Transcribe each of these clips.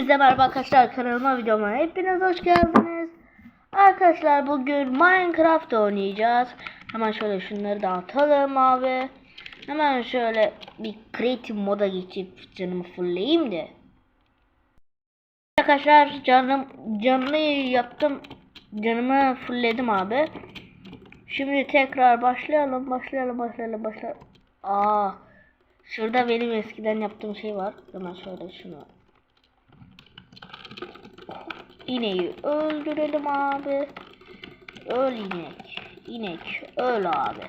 Size merhaba arkadaşlar kanalıma videoma hepiniz hoş geldiniz. Arkadaşlar bugün Minecraft oynayacağız. Hemen şöyle şunları dağıtalım abi. Hemen şöyle bir creative moda geçip canımı fullleyeyim de. Arkadaşlar canım canlı yaptım. Canımı fullledim abi. Şimdi tekrar başlayalım. Başlayalım başlayalım başlayalım. Aa, şurada benim eskiden yaptığım şey var. Hemen şöyle şunu İneği öldürelim abi. Öl inek. İnek öl abi.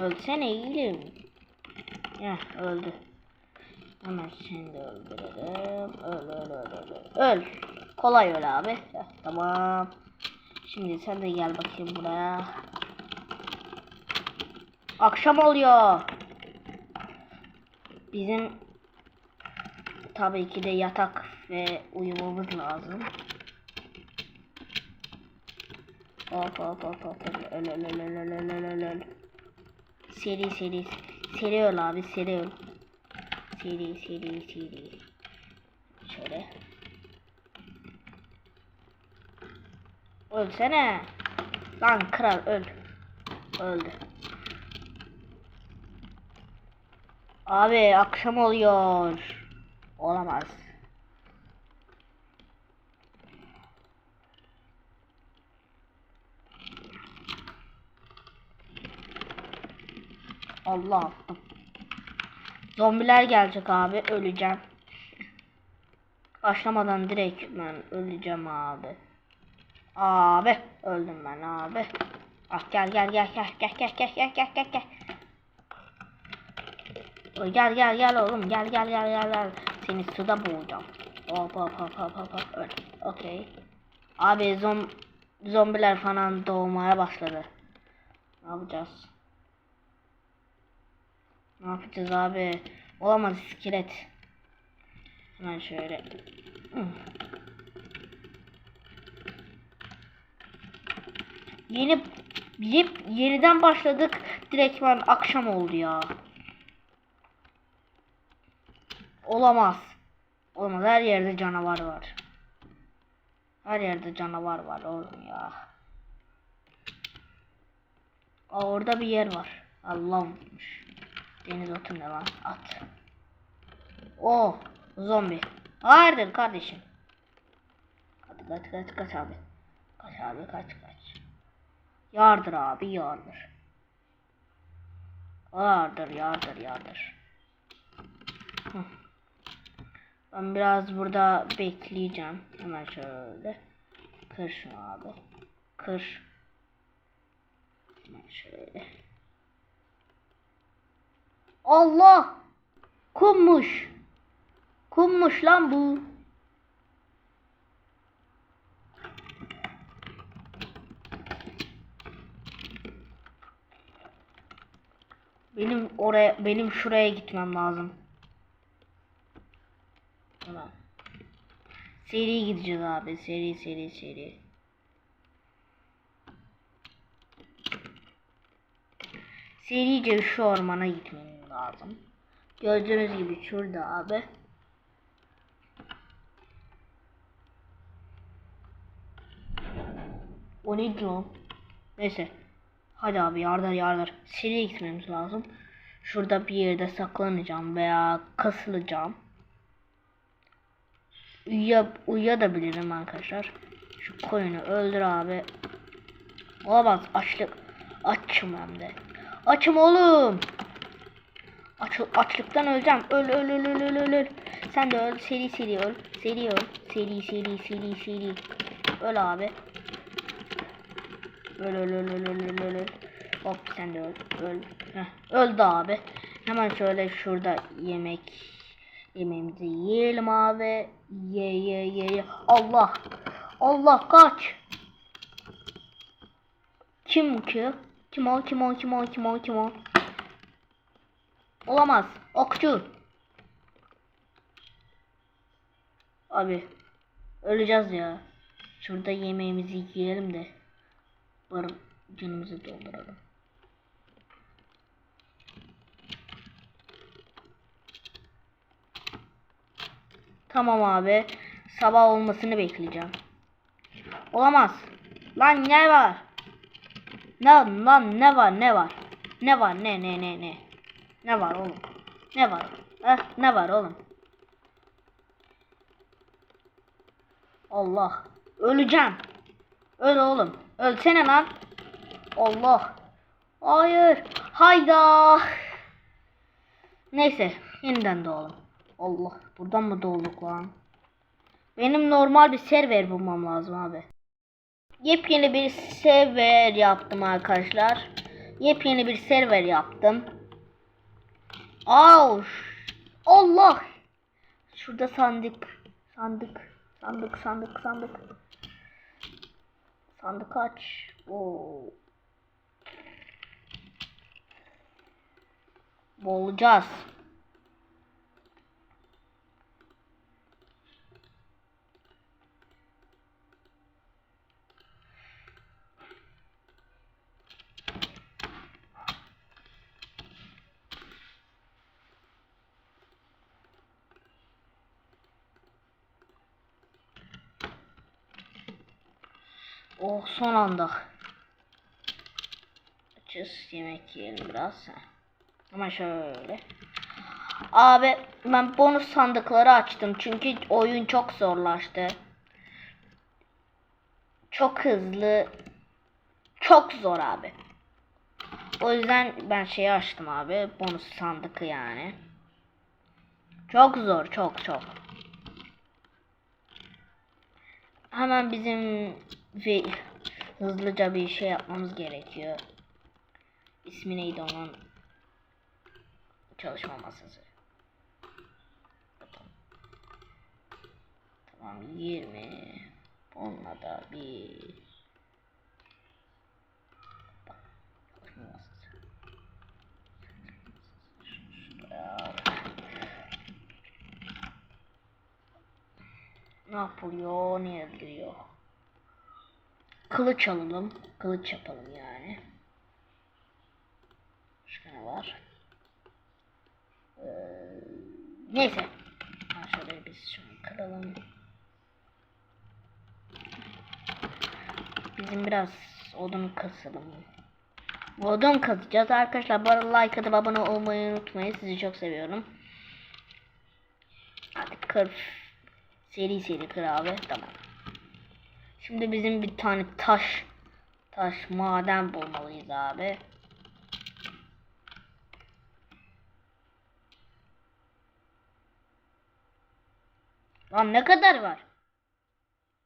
Ölsene iyiyim. Heh öldü. Hemen seni de öldürelim. Öl öl öl öl. Öl. Kolay öl abi. Heh, tamam. Şimdi sen de gel bakayım buraya. Akşam oluyor. Bizim tabii ki de yatak ve uyumamız lazım. Hop hop hop hop öl öl. Seri seri seri öl abi seri öl. Seri seri seri. Şöyle. Ölsene. Lan kral öl. Öldü. Abi akşam oluyor. Olamaz. Allah. Zombiler gelecek abi. Öleceğim. Başlamadan direkt ben öleceğim abi. Abi öldüm ben abi. Ah gel gel gel gel gel gel gel gel gel gel gel. Gel gel gel oğlum gel gel gel gel gel. Seni suda boğacağım. Hop hop hop hop hop hop. Öl. Okey. Abi zom zombiler falan doğmaya başladı. Ne yapacağız? Ne yapacağız abi? Olamaz iskelet. Hemen şöyle. Yeni yep, yeniden başladık. Direktman akşam oldu ya. Olamaz. Olamaz. Her yerde canavar var. Her yerde canavar var oğlum ya. Aa, orada bir yer var. Allah'mış. Deniz otu ne lan? At. Oh, zombi. Hayırdır kardeşim? Hadi kaç kaç kaç abi. Kaç abi kaç kaç. Yardır abi yardır. Yardır yardır yardır. Ben biraz burada bekleyeceğim. Hemen şöyle. Kır şunu abi. Kır. Hemen şöyle. Allah! Kummuş. Kummuş lan bu. Benim oraya benim şuraya gitmem lazım. Tamam. Seri gideceğiz abi. Seri seri seri. Serice şu ormana gitmem lazım. Gördüğünüz gibi şurada abi. O neydi lan? Neyse. Hadi abi yardır yardır. Seriye gitmemiz lazım. Şurada bir yerde saklanacağım veya kasılacağım. Uyuya, uyuyabilirim arkadaşlar. Şu koyunu öldür abi. Olamaz açlık. Açım hem de. Açım oğlum. Aç, açlıktan öleceğim. Öl öl öl öl öl öl. Sen de öl. Seri seri öl. Seri öl. Seri seri seri seri. Öl abi. Öl öl öl öl öl öl öl. Hop sen de öl. Öl. Heh, öldü abi. Hemen şöyle şurada yemek yemeğimizi yiyelim abi. Ye ye ye. Allah. Allah kaç. Kim ki? Kim o? Kim o? Kim o? Kim o? Kim o? Olamaz. Okçu. Abi. Öleceğiz ya. Şurada yemeğimizi yiyelim de. Varım canımızı dolduralım. Tamam abi. Sabah olmasını bekleyeceğim. Olamaz. Lan ne var? Ne lan ne var ne var? Ne var ne ne ne ne? Ne var oğlum? Ne var? Eh, ne var oğlum? Allah. Öleceğim. Öl oğlum. Ölsene lan. Allah. Hayır. Hayda. Neyse. Yeniden doğalım. Allah. Buradan mı doğduk lan? Benim normal bir server bulmam lazım abi. Yepyeni bir server yaptım arkadaşlar. Yepyeni bir server yaptım. Au. Allah. Şurada sandık. Sandık. Sandık sandık sandık. Sandık aç. Oo. Boğulacağız. Oh son anda. Açız yemek yiyelim biraz. Ama şöyle. Abi ben bonus sandıkları açtım çünkü oyun çok zorlaştı. Çok hızlı. Çok zor abi. O yüzden ben şeyi açtım abi. Bonus sandıkı yani. Çok zor çok çok. Hemen bizim ve hızlıca bir şey yapmamız gerekiyor. İsmi neydi onun? Çalışma masası. Tamam 20. Onunla da bir. Ne yapılıyor? Ne yapılıyor? Kılıç alalım. Kılıç yapalım yani. Başka ne var? Ee, neyse. Şöyle biz şunu kıralım. Bizim biraz odun kasalım. Odun kazacağız arkadaşlar. Bu arada like atıp abone olmayı unutmayın. Sizi çok seviyorum. Hadi kır. Seri seri kır abi. Tamam. Şimdi bizim bir tane taş taş maden bulmalıyız abi. Lan ne kadar var?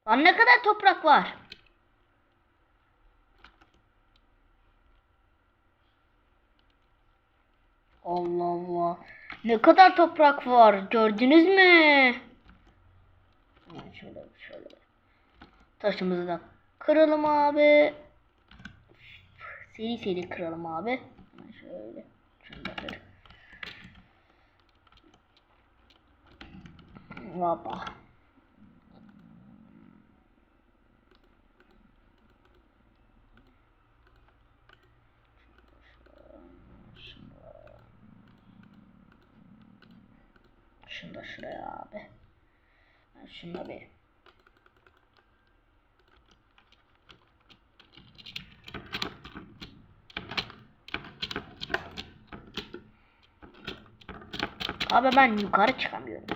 Lan ne kadar toprak var? Allah Allah. Ne kadar toprak var? Gördünüz mü? Hemen Şöyle şöyle. Taşımızı da kıralım abi. Seri seri kıralım abi. Şöyle. Şunu da kır. Hoppa. Şunu da şuraya abi. Ben şunu da bir Abi ben yukarı çıkamıyorum.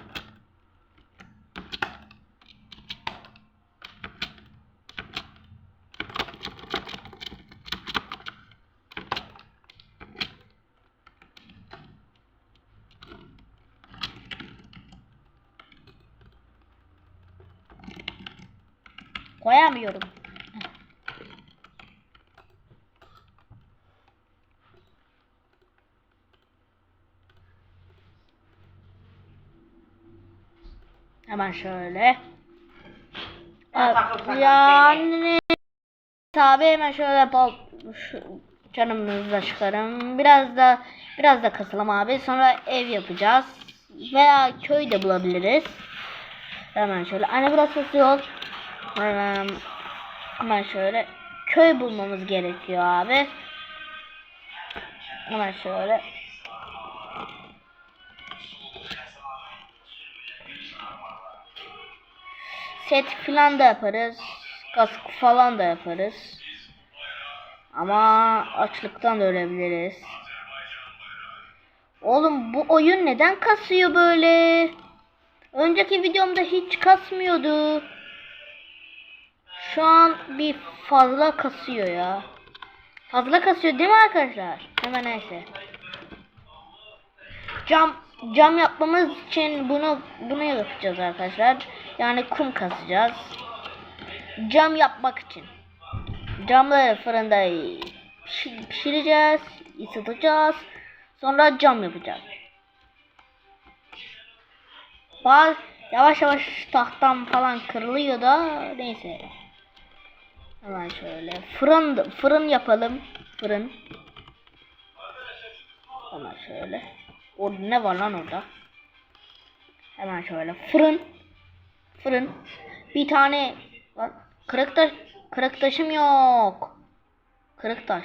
Hemen şöyle. Takıl Yani tabi hemen şöyle bal canımızı da çıkarım. Biraz da biraz da kasalım abi. Sonra ev yapacağız. Veya köy de bulabiliriz. Hemen şöyle. Anne burası yol. Hemen, hemen şöyle köy bulmamız gerekiyor abi. Hemen şöyle. Set falan da yaparız. Kask falan da yaparız. Ama açlıktan da ölebiliriz. Oğlum bu oyun neden kasıyor böyle? Önceki videomda hiç kasmıyordu. Şu an bir fazla kasıyor ya. Fazla kasıyor değil mi arkadaşlar? Hemen neyse. Cam cam yapmamız için bunu bunu yapacağız arkadaşlar. Yani kum kasacağız. Cam yapmak için. Camları fırında pişir- pişireceğiz, ısıtacağız. Sonra cam yapacağız. Bazı yavaş yavaş tahtam falan kırılıyor da neyse. Hemen şöyle fırın fırın yapalım. Fırın. Hemen şöyle. Orada ne var lan orada? Hemen şöyle fırın. Fırın. Bir tane var. Kırık taş. Kırık taşım yok. Kırık taş.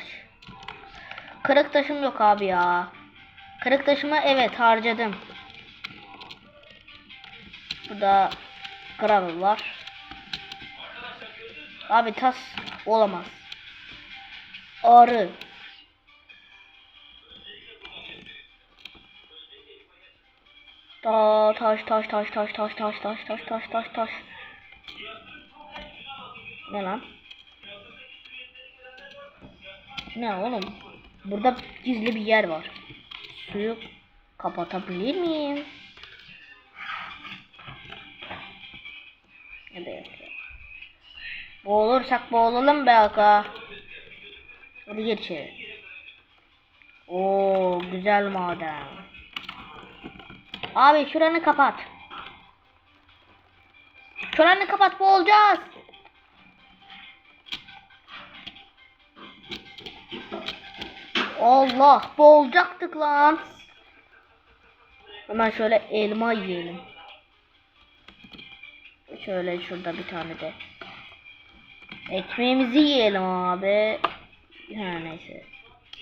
Kırık taşım yok abi ya. Kırık taşımı evet harcadım. Burada gravel var. Abi tas olamaz. Arı. Ta taş taş taş taş taş taş taş taş taş taş taş. Ne lan? Ne oğlum? Burada gizli bir yer var. Suyu kapatabilir miyim? Be? Boğulursak boğulalım be aga. Hadi içeri. Oo güzel maden. Abi şuranı kapat. Şuranı kapat boğulacağız. Allah boğulacaktık lan. Hemen şöyle elma yiyelim. Şöyle şurada bir tane de. Ekmeğimizi yiyelim abi. Ha neyse.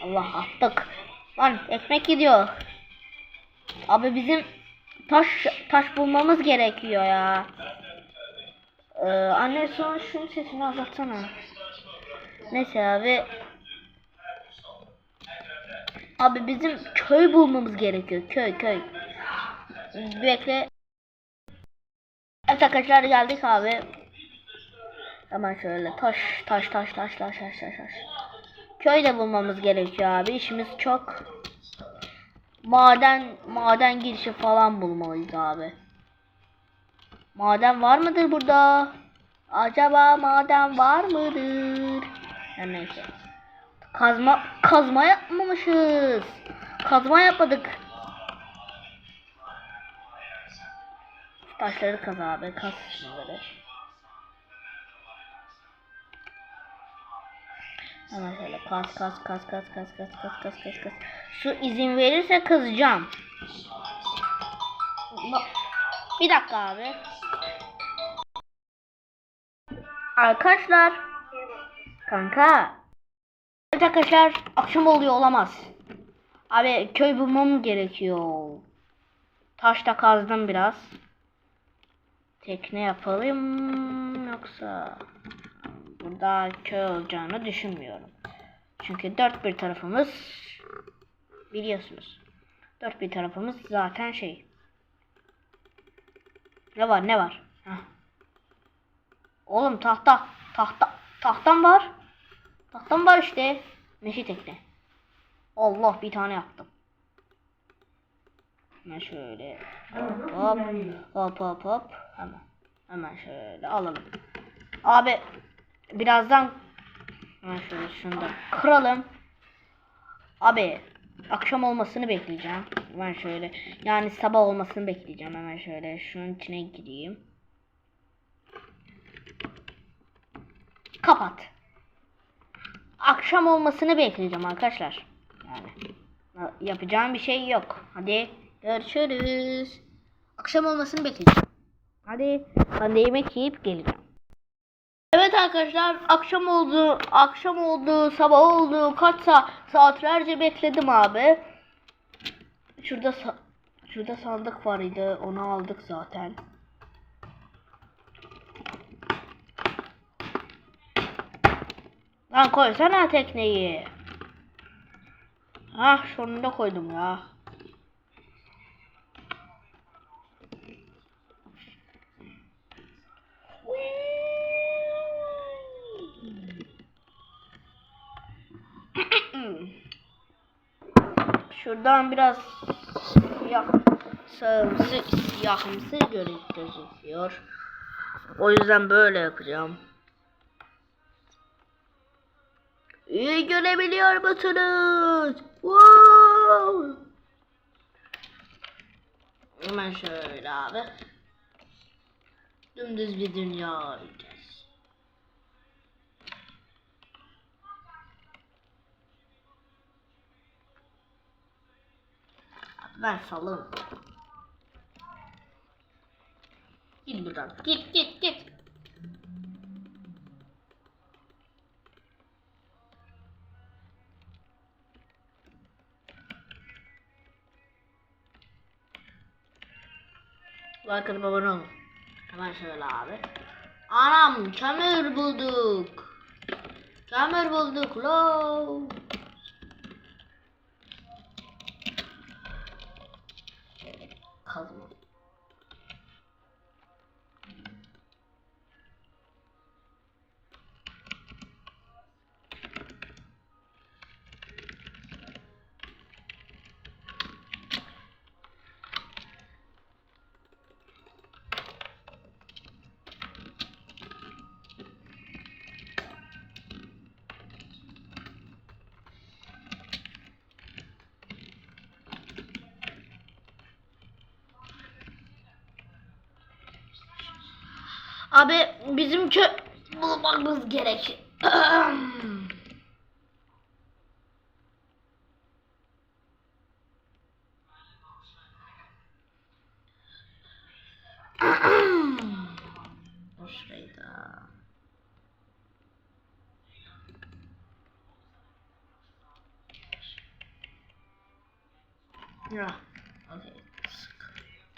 Allah attık. Lan ekmek gidiyor. Abi bizim Taş taş bulmamız gerekiyor ya. Ee, anne son şunun sesini azaltsana. Neyse abi. Abi bizim köy bulmamız gerekiyor. Köy köy. Bekle. Evet arkadaşlar geldik abi. Hemen şöyle taş taş taş taş taş taş taş. taş. Köy de bulmamız gerekiyor abi. İşimiz çok. Maden maden girişi falan bulmalıyız abi. Maden var mıdır burada? Acaba maden var mıdır? Her neyse. Kazma kazma yapmamışız. Kazma yapmadık. Taşları kaz abi. Kaz şunları. Hemen şöyle kaz kaz kaz kaz kaz kaz kaz kaz kaz kaz. Su izin verirse kazacağım. Bir dakika abi. Arkadaşlar. Kanka. Evet arkadaşlar akşam oluyor olamaz. Abi köy bulmam gerekiyor. Taşta kazdım biraz. Tekne yapalım yoksa burada köy olacağını düşünmüyorum. Çünkü dört bir tarafımız biliyorsunuz. Dört bir tarafımız zaten şey. Ne var ne var? Heh. Oğlum tahta tahta tahtam var. Tahtam var işte. Meşe tekne. Allah bir tane yaptım. Hemen şöyle hop hop hop hop hemen hemen şöyle alalım. Abi birazdan şöyle şunu da kıralım. Abi akşam olmasını bekleyeceğim. Hemen şöyle yani sabah olmasını bekleyeceğim. Hemen şöyle şunun içine gireyim. Kapat. Akşam olmasını bekleyeceğim arkadaşlar. Yani yapacağım bir şey yok. Hadi görüşürüz. Akşam olmasını bekleyeceğim. Hadi ben de yemek yiyip geleceğim. Evet arkadaşlar akşam oldu, akşam oldu, sabah oldu, kaç saat, saatlerce bekledim abi. Şurada sa şurada sandık vardı, onu aldık zaten. Lan koysana tekneyi. Ah sonunda koydum ya. Şuradan biraz siyah, sağımsı, siyahımsı gözüküyor. O yüzden böyle yapacağım. İyi görebiliyor musunuz? Wow! Hemen şöyle abi. Dümdüz bir dünya arayacağız. Ben salım. Git buradan. Git git git. Bakın abone olun. Hemen şöyle abi. Anam kömür bulduk. Kömür bulduk 靠什么？Abi bizim kö bulmamız gerek. Ya. okey.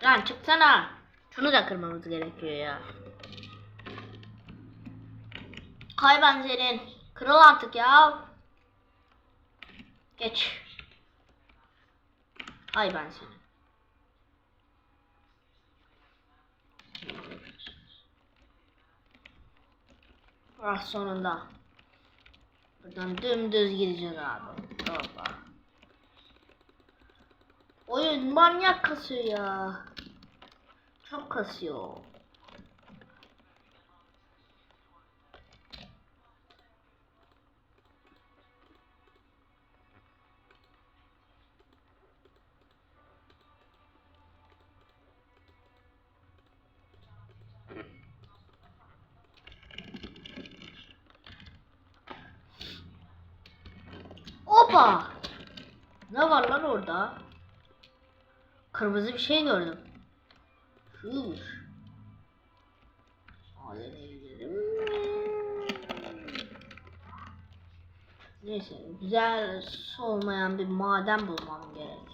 Lan çıksana. Şunu da kırmamız gerekiyor ya. Kay ben senin. Kırıl artık ya. Geç. Hay ben senin. Ah sonunda. Buradan dümdüz gideceğiz abi. Hoppa. Oyun manyak kasıyor ya. Çok kasıyor. Opa! Ne var lan orada? Kırmızı bir şey gördüm. Şuymuş. Madene gidelim. Neyse güzel olmayan bir maden bulmam gerek.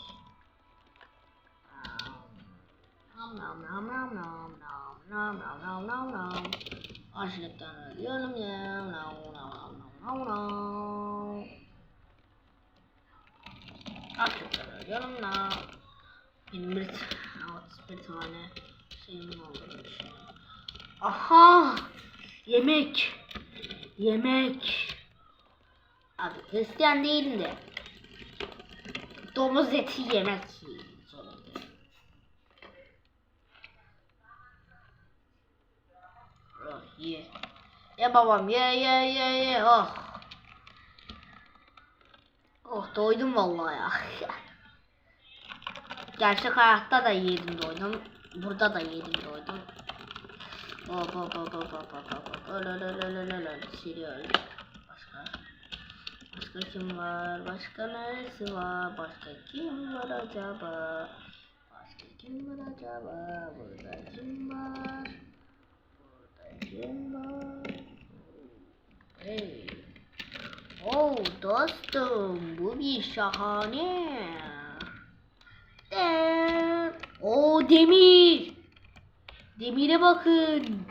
Nam nam nam nam nam nam nam nam nam nam nam Açlıktan ölüyorum ya. Nam nam nam nam nam nam Açlıktan ölüyorum ya. Benim bir, evet, bir tane şeyim oldu. Aha! Yemek! Yemek! Abi Hristiyan değilim de. Domuz eti yemek zorundayım. Oh ye. Ye babam ye ye ye ye oh. Oh doydum vallahi ya. Gerçek hayatta da yedim doydum. Burada da yedim doydum. Hop hop hop hop hop hop hop. Öl öl öl öl. Başka. Başka kim var? Başka neresi var? Başka kim var acaba? Başka kim var acaba? Burada kim var? Burada kim var? Hey. Oh dostum bu bir şahane. Eee, O demir. Demire bakın.